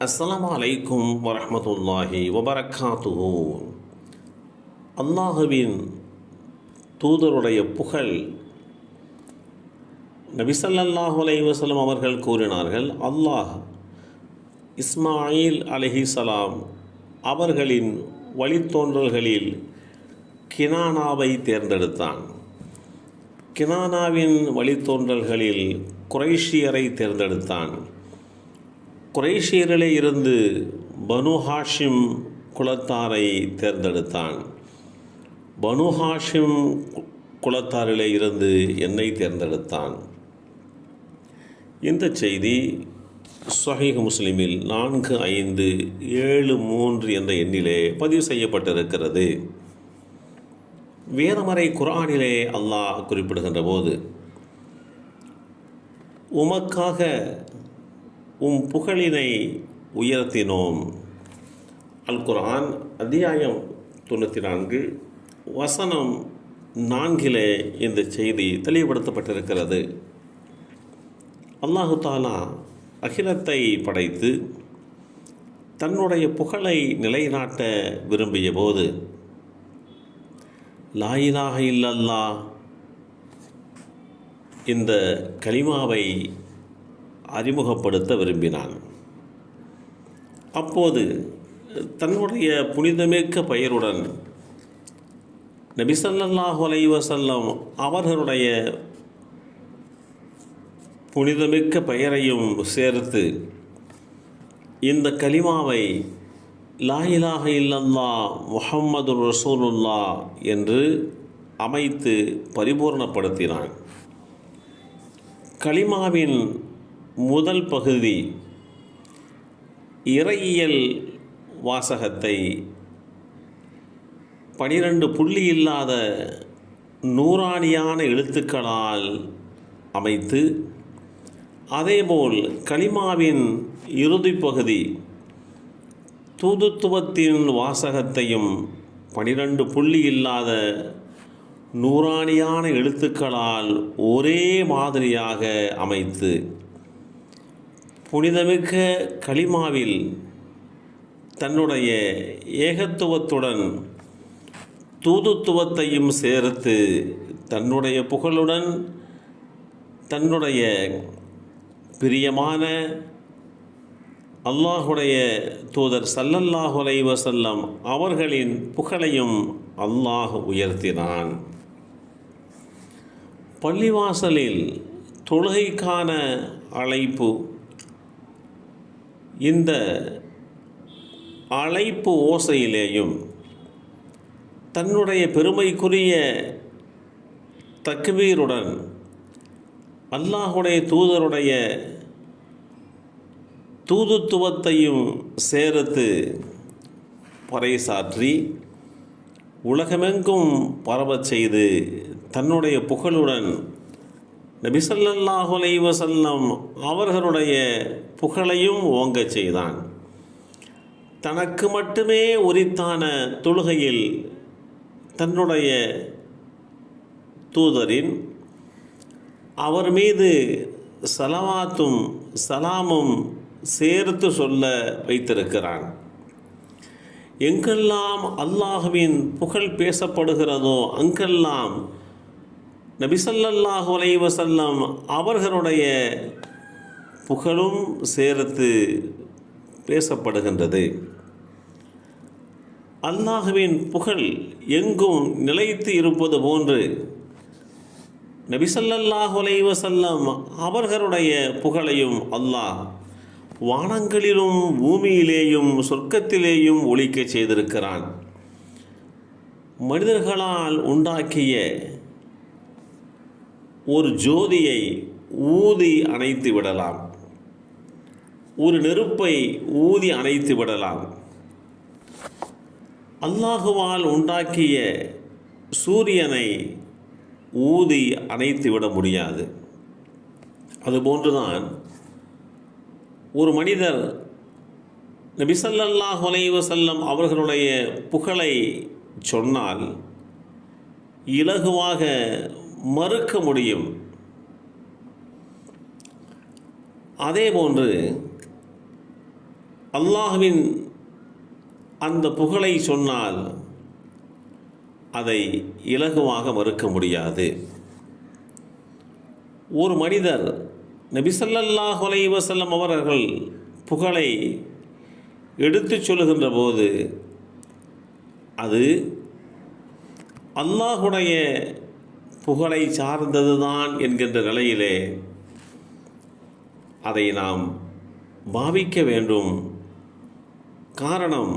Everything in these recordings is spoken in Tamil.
அஸ்லாம் அலைக்கும் வரமத்துல்லாஹி வபரக்காத்துஹூ அல்லாஹுவின் தூதருடைய புகழ் நபிசல்லாஹு அலை வஸல்லம் அவர்கள் கூறினார்கள் அல்லாஹ் இஸ்மாயில் அலைஹிஸ்ஸலாம் அவர்களின் வழித்தோன்றல்களில் கினானாவை தேர்ந்தெடுத்தான். கினானாவின் வழித்தோன்றல்களில் குரைஷியரை தேர்ந்தெடுத்தான். குறைஷியரிலே இருந்து பனு ஹாஷிம் குலத்தாரை தேர்ந்தெடுத்தான். பனு ஹாஷிம் குலத்தாரிலே இருந்து என்னை தேர்ந்தெடுத்தான். இந்த செய்தி சொஹீஹ் முஸ்லிமில் நான்கு ஐந்து ஏழு மூன்று என்ற எண்ணிலே பதிவு செய்யப்பட்டிருக்கிறது. வேதமறை குரானிலே அல்லாஹ் குறிப்பிடுகின்ற போது உமக்காக உம் புகழினை உயர்த்தினோம். அல் குரான் அத்தியாயம் தொண்ணூற்றி நான்கு வசனம் நான்கிலே இந்த செய்தி தெளிவுபடுத்தப்பட்டிருக்கிறது. அல்லாஹு தாலா அகிலத்தை படைத்து தன்னுடைய புகழை நிலைநாட்ட விரும்பிய போது லாயிலாக இல்லல்லா இந்த கலிமாவை அறிமுகப்படுத்த விரும்பினான். அப்போது தன்னுடைய புனிதமிக்க பெயருடன் நபிசல்லாஹு அலைவசல்லம் அவர்களுடைய புனிதமிக்க பெயரையும் சேர்த்து இந்த கலிமாவை லாயிலாக இல்லல்லா முஹம்மது ரசூலுல்லா என்று அமைத்து பரிபூர்ணப்படுத்தினான். கலிமாவின் முதல் பகுதி இறையியல் வாசகத்தை பனிரெண்டு புள்ளி இல்லாத நூறாணியான எழுத்துக்களால் அமைத்து அதேபோல் களிமாவின் இறுதி பகுதி தூதுத்துவத்தின் வாசகத்தையும் பனிரெண்டு புள்ளி இல்லாத நூறாணியான எழுத்துக்களால் ஒரே மாதிரியாக அமைத்து புனிதமிக்க களிமாவில் தன்னுடைய ஏகத்துவத்துடன் தூதுத்துவத்தையும் சேர்த்து தன்னுடைய புகழுடன் தன்னுடைய பிரியமான அல்லாஹுடைய தூதர் சல்லல்லாஹு வசல்லம் அவர்களின் புகழையும் அல்லாஹ் உயர்த்தினான். பள்ளிவாசலில் தொழுகைக்கான அழைப்பு இந்த அழைப்பு ஓசையிலேயும் தன்னுடைய பெருமைக்குரிய தக்வீருடன் அல்லாஹுடைய தூதருடைய தூதுத்துவத்தையும் சேர்த்து பறைசாற்றி உலகமெங்கும் பரவச் செய்து தன்னுடைய புகழுடன் நபிசல்லாஹுலை வசல்லம் அவர்களுடைய புகழையும் ஓங்கச் செய்தான். தனக்கு மட்டுமே உரித்தான தொழுகையில் தன்னுடைய தூதரின் அவர் மீது சலவாத்தும் சலாமும் சேர்த்து சொல்ல வைத்திருக்கிறான். எங்கெல்லாம் அல்லாஹுவின் புகழ் பேசப்படுகிறதோ அங்கெல்லாம் நபிசல்லாஹு அலைவசல்லம் அவர்களுடைய புகழும் சேர்த்து பேசப்படுகின்றது. அல்லாஹுவின் புகழ் எங்கும் நிலைத்து இருப்பது போன்று நபிசல்லாஹு அலைவசல்லம் அவர்களுடைய புகழையும் அல்லாஹ் வானங்களிலும் பூமியிலேயும் சொர்க்கத்திலேயும் ஒழிக்க செய்திருக்கிறான். மனிதர்களால் உண்டாக்கிய ஒரு ஜோதியை ஊதி அணைத்து விடலாம். ஒரு நெருப்பை ஊதி அணைத்து விடலாம். அல்லாஹுவால் உண்டாக்கிய சூரியனை ஊதி அணைத்து விட முடியாது. அதுபோன்றுதான் ஒரு மனிதர் நபிசல்லாஹ் செல்லம் அவர்களுடைய புகழை சொன்னால் இலகுவாக மறுக்க முடியும். அதேபோன்று அல்லாஹுவின் அந்த புகழை சொன்னால் அதை இலகுவாக மறுக்க முடியாது. ஒரு மனிதர் நபிசல்லாஹ் வசல்லம் அவர்கள் புகழை எடுத்துச் சொல்லுகின்ற போது அது அல்லாஹுடைய புகழை சார்ந்ததுதான் என்கின்ற நிலையிலே அதை நாம் பாவிக்க வேண்டும். காரணம்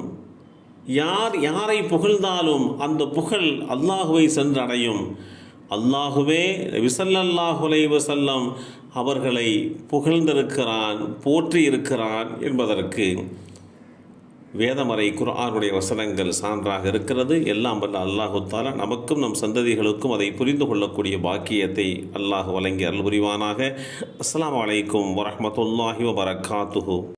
யார் யாரை புகழ்ந்தாலும் அந்த புகழ் அல்லாஹுவை சென்றடையும். அல்லாஹுவே விசல்லல்லாஹுலை வசல்லம் அவர்களை புகழ்ந்திருக்கிறான் போற்றியிருக்கிறான் என்பதற்கு வேதமறை குரானுடைய வசனங்கள் சான்றாக இருக்கிறது. எல்லாம் வல்ல அல்லாஹுத்தால நமக்கும் நம் சந்ததிகளுக்கும் அதை புரிந்து கொள்ளக்கூடிய பாக்கியத்தை அல்லாஹ் வழங்கி அருள் புரிவானாக. அஸ்லாம் அலைக்கும் வரமத்துல்லாஹி வபரகாத்துஹு.